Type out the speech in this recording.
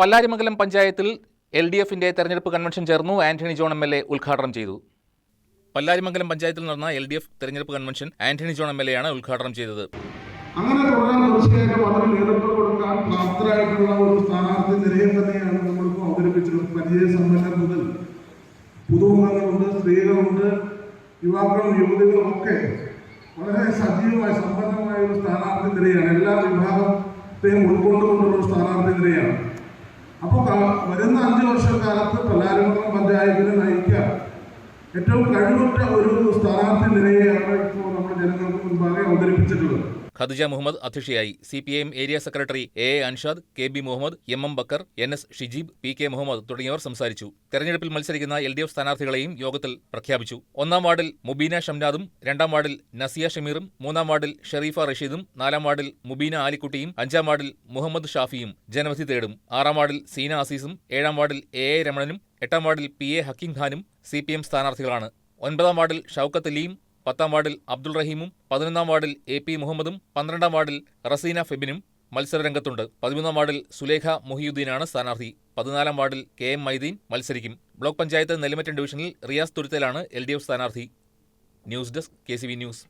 പല്ലാരിമംഗലം പഞ്ചായത്തിൽ L D എഫിന്റെ തെരഞ്ഞെടുപ്പ് കൺവെൻഷൻ ചേർന്നു. Antony John M L A ഉദ്ഘാടനം ചെയ്തു. പല്ലാരിമംഗലം പഞ്ചായത്തിൽ നടന്ന എൽ ഡി എഫ് തെരഞ്ഞെടുപ്പ് convention Antony John M L A ആണ് ഉദ്ഘാടനം ചെയ്തത്. അങ്ങനെ തുടരാൻ തീർച്ചയായിട്ടും അതിന് നേതൃത്വം കൊടുക്കാൻ പ്രാപ്തരായിട്ടുള്ള ഒരു സ്ഥാനാർത്ഥി മുതൽ ഒക്കെ വളരെ സമ്പന്നമായ ഒരു സ്ഥാനാർത്ഥി നിരയാണ്. എല്ലാ വിഭാഗത്തെയും ഉൾക്കൊണ്ടുകൊണ്ടുള്ള ഒരു സ്ഥാനാർത്ഥി നിരയാണ് അപ്പോൾ ക- വരുന്ന വർഷക്കാലത്ത് പല്ലാരിമംഗലം പഞ്ചായത്തിനെ നയിക്കാൻ ഏറ്റവും കഴിവുറ്റ ഒരു സ്ഥാനാർത്ഥി നിരയെയാണ് ഇപ്പോൾ നമ്മുടെ ജനങ്ങൾക്ക് മുൻപാകെ അവതരിപ്പിച്ചിട്ടുള്ളത്. ഖദിജ മുഹമ്മദ് അധ്യക്ഷയായി C P I M area secretary A A Anshad K B Muhammad M M Bakkar N S Shijeeb P K Muhammad തുടങ്ങിയവർ സംസാരിച്ചു. തെരഞ്ഞെടുപ്പിൽ മത്സരിക്കുന്ന എൽ ഡി എഫ് സ്ഥാനാർത്ഥികളെയും യോഗത്തിൽ പ്രഖ്യാപിച്ചു. ഒന്നാം വാർഡിൽ മുബീന ഷംനാദും രണ്ടാം വാർഡിൽ നസിയ ഷമീറും മൂന്നാം വാർഡിൽ ഷെറീഫ റഷീദും നാലാം വാർഡിൽ മുബീന ആലിക്കുട്ടിയും അഞ്ചാം വാർഡിൽ മുഹമ്മദ് ഷാഫിയും ജനവിധി തേടും. ആറാം വാർഡിൽ സീന അസീസും ഏഴാം വാർഡിൽ എ എ രമണനും എട്ടാം വാർഡിൽ പി എ ഹക്കിം ഖാനും സി പി എം സ്ഥാനാർത്ഥികളാണ്. ഒൻപതാം വാർഡിൽ ഷൌക്കത്ത് അലിയും പത്താം വാർഡിൽ അബ്ദുൾ റഹീമും പതിനൊന്നാം വാർഡിൽ എ പി മുഹമ്മദും പന്ത്രണ്ടാം വാർഡിൽ റസീന ഫെബിനും മത്സരരംഗത്തുണ്ട് പതിമൂന്നാം വാർഡിൽ സുലേഖ മൊഹിയുദ്ദീനാണ് സ്ഥാനാർത്ഥി. പതിനാലാം വാർഡിൽ കെ എം മൈദീൻ മത്സരിക്കും. ബ്ലോക്ക് പഞ്ചായത്ത് നെല്ലിമറ്റം ഡിവിഷനിൽ റിയാസ് തുരുത്തലാണ് എൽ ഡി എഫ് സ്ഥാനാർത്ഥി. News desk K C news.